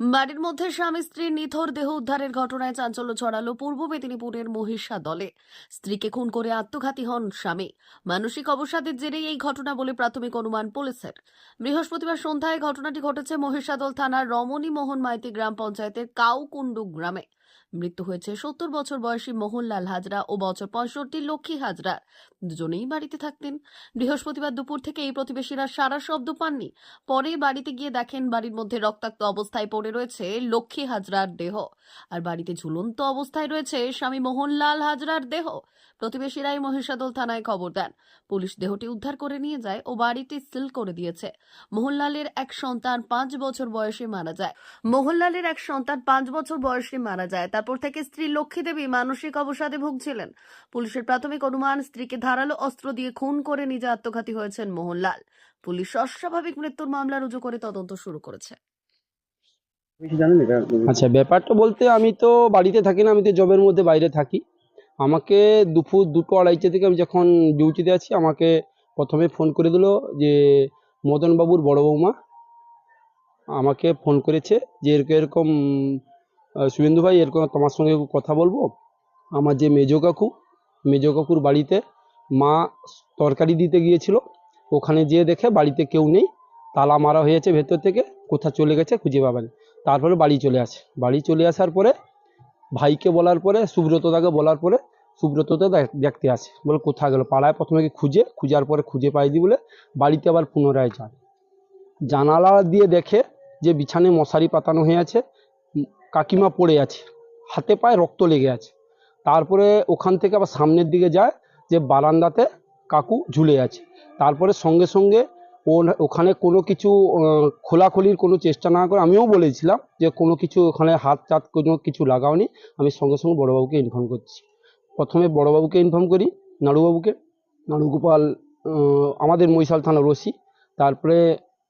বাড়ির মধ্যে স্বামী স্ত্রীর নিথর দেহ উদ্ধারের ঘটনায় চাঞ্চল্য ছড়ালো পূর্ব মেদিনীপুরের মহিষা দলে। স্ত্রীকে খুন করে আত্মঘাতী হন স্বামী। মানসিক অবসাদের জেরেই এই ঘটনা বলে প্রাথমিক অনুমান পুলিশের। বৃহস্পতিবার সন্ধ্যায় ঘটনাটি ঘটেছে মহিষাদল থানার রমণী মোহন মাইতি গ্রাম পঞ্চায়েতের কাউকুন্ডু গ্রামে। মৃত্যু হয়েছে সত্তর বছর বয়সী মোহনলাল হাজরা ও বছর পঁয়ষট্টি লক্ষ্মী হাজরার দুজনেই বাড়িতে থাকতেন। বৃহস্পতিবার দুপুর থেকে এই প্রতিবেশীরা সারা শব্দ পাননি। পরে বাড়িতে গিয়ে দেখেন বাড়ির মধ্যে রক্তাক্ত অবস্থায় পড়ে রয়েছে লক্ষ্মী হাজরার দেহ। আর বাড়িতে ঝুলন্ত অবস্থায় রয়েছে স্বামী মোহনলাল হাজরার দেহ। প্রতিবেশীরাই মহিষাদল থানায় খবর দেন। পুলিশ দেহটি উদ্ধার করে নিয়ে যায় ও বাড়িটি সিল করে দিয়েছে। মোহনলালের এক সন্তান পাঁচ বছর বয়সে মারা যায়। মোহনলালের এক সন্তান পাঁচ বছর বয়সে মারা যায়। তারপর থেকে স্ত্রী লক্ষ্মী দেবী মানসিক অবসাদে ভুগছিলেন। পুলিশের প্রাথমিক অনুমান স্ত্রীকে ধারালো অস্ত্র দিয়ে খুন করে নিজে আত্মঘাতী হয়েছেন মোহনলাল। পুলিশ অস্বাভাবিক মৃত্যুর মামলা রুজু করে তদন্ত শুরু করেছে। আচ্ছা ব্যাপারটা বলতে আমি তো বাড়িতে থাকি না আমি তো জবের মধ্যে বাইরে থাকি। আমাকে দুপুর দুটো আড়াইটে থেকে আমি যখন ডিউটিতে আছি আমাকে প্রথমে ফোন করে দিলো যে মদনবাবুর বড় বৌমা আমাকে ফোন করেছে যে এরকম এরকম শুভেন্দু ভাই, এরকম তোমার সঙ্গে কথা বলব। আমার যে মেজো কাকু, মেজো কাকুর বাড়িতে মা তরকারি দিতে গিয়েছিল। ওখানে যেয়ে দেখে বাড়িতে কেউ নেই। তালা মারা হয়েছে ভেতর থেকে কোথা চলে গেছে খুঁজে পাবেন তারপরে বাড়ি চলে আসে। বাড়ি চলে আসার পরে ভাইকে বলার পরে, সুব্রতদাকে বলার পরে সুব্রতদা দেখ- দেখতে আসে। বলে, কোথায় গেল? পাড়ায় প্রথমে খুঁজে, খুঁজার পরে খুঁজে পাইনি বলে বাড়িতে আবার পুনরায় যায়। জানালা দিয়ে দেখে যে বিছানে মশারি পাতানো হয়ে আছে। কাকিমা পড়ে আছে, হাতে পায়ে রক্ত লেগে আছে। তারপরে ওখান থেকে আবার সামনের দিকে যায় যে বারান্দাতে কাকু ঝুলে আছে। তারপরে সঙ্গে সঙ্গে ওখানে কোনো কিছু খোলাখুলির কোনো চেষ্টা না করে আমিও বলেছিলাম যে কোনো কিছু ওখানে হাত টাত কোনো কিছু লাগাওনি, আমি সঙ্গে সঙ্গে বড়োবাবুকে ইনফর্ম করছি। প্রথমে বড়োবাবুকে ইনফর্ম করি, নাড়ুবাবুকে। নাড়ুগোপাল আমাদের মহিশাল থানা রসি তারপরে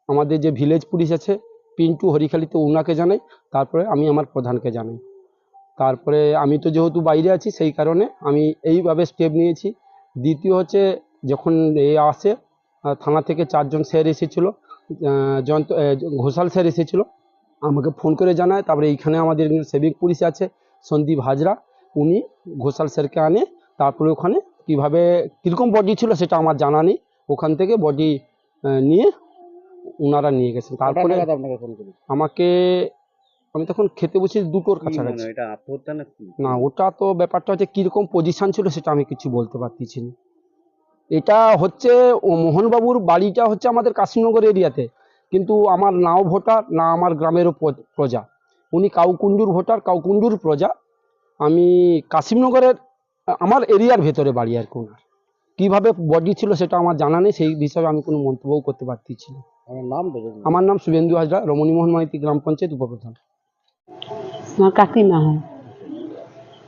আমাদের যে ভিলেজ পুলিশ আছে পিন্টু হরিখালিতে ওনাকে জানাই, তারপরে আমি আমার প্রধানকে জানাই। তারপরে আমি তো যেহেতু বাইরে আছি, সেই কারণে আমি এইভাবে স্টেপ নিয়েছি। দ্বিতীয় হচ্ছে যখন এ আসে থানা থেকে চারজন স্যার এসেছিল জয়ন্ত ঘোষাল স্যার এসেছিল, আমাকে ফোন করে জানায়। তারপরে এইখানে আমাদের সেভিং পুলিশ আছে, সন্দীপ হাজরা, উনি ঘোষাল স্যারকে আনে। তারপরে ওখানে কীভাবে, কীরকম বডি ছিল সেটা আমার জানা নেই। ওখান থেকে বডি নিয়ে ওনারা নিয়ে গেছেন। তারপরে আপনাকে ফোন করি আমাকে আমি তখন খেতে বসে দুটোর কি কাছাকাছি। এটা আত্মহত্যা না না ওটা তো ব্যাপারটা হচ্ছে কীরকম পজিশন ছিল সেটা আমি কিছু বলতে পারতেছি না। এটা হচ্ছে ও মোহনবাবুর বাড়িটা হচ্ছে আমাদের কাশীনগর এরিয়াতে। কিন্তু আমার নাও ভোটার না আমার গ্রামেরও প্রজা। উনি কাউকুন্ডুর ভোটার কাউকুন্ডুর প্রজা। আমি কাশিমনগরের আমার এরিয়ার ভেতরে বাড়ি আর কি ওনার। কীভাবে বডি ছিল সেটা আমার জানা নেই সেই বিষয়ে আমি কোনো মন্তব্যও করতে পারতেছি না। আমার নাম দেবেন আমার নাম শুভেন্দু হাজরা রমণীমোহন মাইতি গ্রাম পঞ্চায়েত উপপ্রধান। আমার কাকিমা হয়।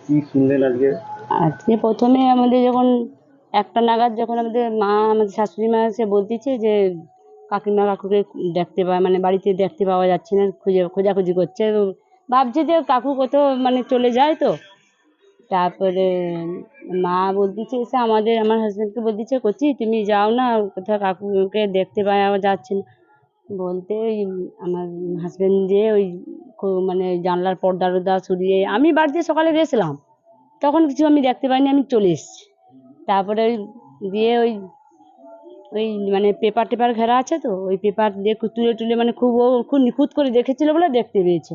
কি শুনলেন আজকে? আজকে প্রথমে আমাদের যখন একটা নাগাদ যখন আমাদের মা আমাদের শাশুড়ি মা এসে বলতেছে যে কাকিমা কাকুকে দেখতে পাওয়া মানে বাড়িতে দেখতে পাওয়া যাচ্ছে না খুঁজে খোঁজাখুঁজি করছে ভাবছে যে কাকু কোথাও মানে চলে যায় তো। তারপরে মা বলতেছে এসে আমাদের আমার হাজব্যান্ডকে বলতেছে করছি তুমি যাও না কোথাও কাকুকে দেখতে পাওয়া যাচ্ছে না। বলতে ওই আমার হাজব্যান্ড যে ওই মানে জানলার পর্দা টর্দা সরিয়ে আমি বাড়িতে সকালে গেছিলাম তখন কিছু আমি দেখতে পাইনি আমি চলে এসেছি। তারপরে ওই দিয়ে ওই ওই মানে পেপার টেপার ঘেরা আছে তো ওই পেপার দিয়ে তুলে তুলে মানে খুব ও খুব নিখুঁত করে দেখেছিল বলে দেখতে পেয়েছে।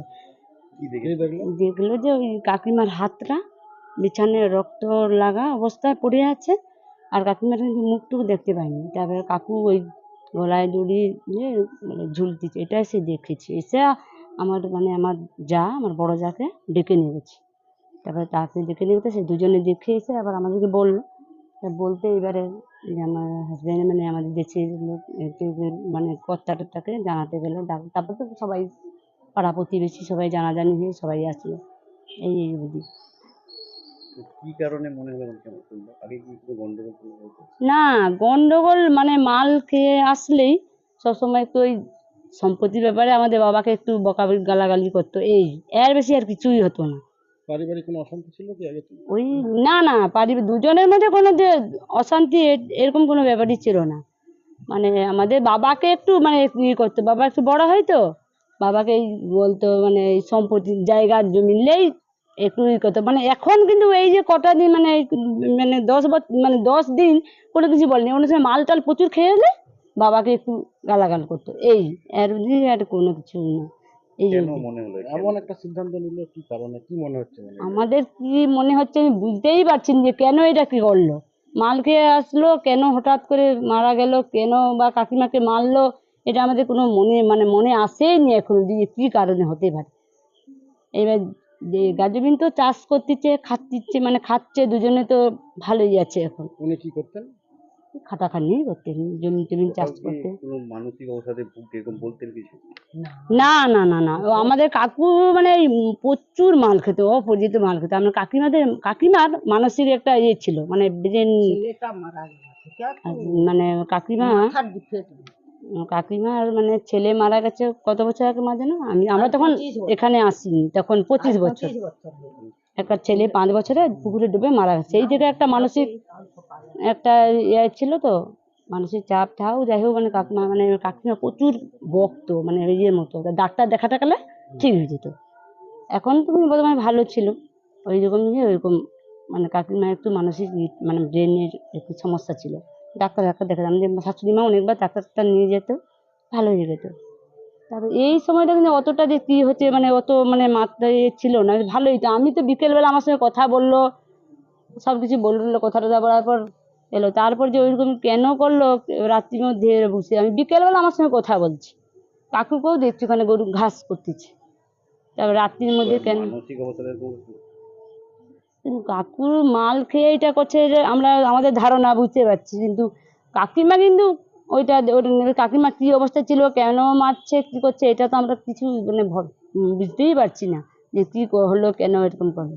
দেখল যে ওই কাকিমার হাতটা বিছানায় রক্ত লাগা অবস্থায় পড়ে আছে। আর কাকিমার কিন্তু মুখটুকু দেখতে পাইনি তারপরে কাকু ওই গলায় দড়ি দিয়ে মানে ঝুলতেছে এটা এসে দেখেছি। এসে আমার মানে আমার যা, আমার বড় যাকে ডেকে নিয়ে গেছে। তারপরে তাকে ডেকে নিয়ে গেছে, সে দুজনে দেখে এসে আবার আমাদেরকে বলল। বলতে এবারে আমার হাজব্যান্ড মানে আমাদের দেশের লোক মানে কর্তা টর্তাকে জানাতে গেলো। তারপর তো সবাই পাড়া প্রতিবেশী সবাই জানাজানি হয়ে সবাই আসলো। এই অবধি। কি কারণে মনে হলো এমন কেন শুনলো আগে কি গন্ডগোল না গন্ডগোল মানে মাল খেয়ে আসলেই সবসময় একটু ওই সম্পত্তির ব্যাপারে আমাদের বাবাকে একটু বকাবকি গালাগালি করতো এই এর বেশি আর কিছুই হতো না। পারিবারিক কোনো অশান্তি ছিল কি আগে ওই না না পারিবারিক দুজনের মধ্যে কোনো যে অশান্তি এরকম কোনো ব্যাপারই ছিল না। মানে আমাদের বাবাকে একটু মানে ইয়ে করতো বাবা একটু বড় হয় তো বাবাকে বলতো মানে এই সম্পত্তি জায়গার জমি নিলেই একটু ই করতো মানে এখন কিন্তু এই যে কটা দিন মানে এই মানে দশ বছর মানে দশ দিন কোনো কিছু বলেনি। অন্য সময় মাল টাল প্রচুর খেয়ে এলে বাবাকে একটু গালাগাল করতো। এই আর আর কোনো কিছু না। এই জন্য। মনে হলো? এমন একটা সিদ্ধান্ত নিল কি কারণে? কি মনে হচ্ছে মানে আমাদের কি মনে হচ্ছে আমি বুঝতেই পারছি যে কেন এটা কি করল। মাল খেয়ে আসলো কেন হঠাৎ করে মারা গেল কেন বা কাকিমাকে মারলো এটা আমাদের কোনো মনে মানে মনে আসেনি এখনও যে কি কারণে হতে পারে। এবার যে গাজবিন তো চাষ করতেছে খাচ্ছে মানে খাচ্ছে দুজনে তো ভালোই আছে এখন। উনি কি করতেন? খাটাখানি করতেন জমি টমি চাষ কোথাও কি করতে কোনো মানসিক অবসাদে এরকম বলতেন কিছু? না না না না। ও আমাদের কাকু মানে প্রচুর মাল খেত অপরিচিত মাল খেত। আমার কাকিমাদের কাকিমার মানসিক একটা ইয়ে ছিল মানে ব্রেন মানে কাকিমা কাকিমার মানে ছেলে মারা গেছে কত বছর আগে মাঝে না আমি আমরা তখন এখানে আসিনি তখন পঁচিশ বছর। একটা ছেলে পাঁচ বছরে পুকুরে ডুবে মারা গেছে। এই থেকে একটা মানসিক একটা ইয়ে ছিল তো মানুষের চাপ ঠাও যাই হোক মানে কাকিমা মানে কাকিমা প্রচুর বকতো মানে ইয়ের মতো। ডাক্তার দেখাতে গেলে ঠিক হয়ে যেত। এখন তুমি বর্তমানে ভালো ছিল। ওই রকম নিয়ে ওইরকম মানে কাকিমা একটু মানসিক মানে ব্রেনের একটু সমস্যা ছিল। ডাক্তার ডাক্তার দেখাতাম। যে শাশুড়ি মা অনেকবার ডাক্তারটা নিয়ে যেত ভালো হয়ে যেত। তারপর এই সময়টা কিন্তু অতটা যে কী হচ্ছে মানে অত মানে মাত্রায় ইয়ে ছিল না ভালোই তো আমি তো বিকেলবেলা আমার সঙ্গে কথা বলল সব কিছু বলল কথা টথা বলার পর এলো। তারপর যে ওইরকম কেন করল রাত্রির মধ্যে বসে আমি বিকেলবেলা আমার সঙ্গে কথা বলছি। কাকুকেও দেখছি ওখানে গরু ঘাস করতেছে। তারপর রাত্রির মধ্যে কেন কাকুর মাল খেয়ে এটা করছে যে আমরা আমাদের ধারণা বুঝতে পারছি কিন্তু কাকিমা কিন্তু ওইটা কাকিমা কী অবস্থা ছিল কেন মারছে কী করছে এটা তো আমরা কিছু মানে বুঝতেই পারছি না যে কী হলো কেন এরকম করল।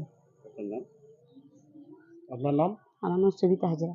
আপনার নাম? আমার নাম সবিতা হাজরা।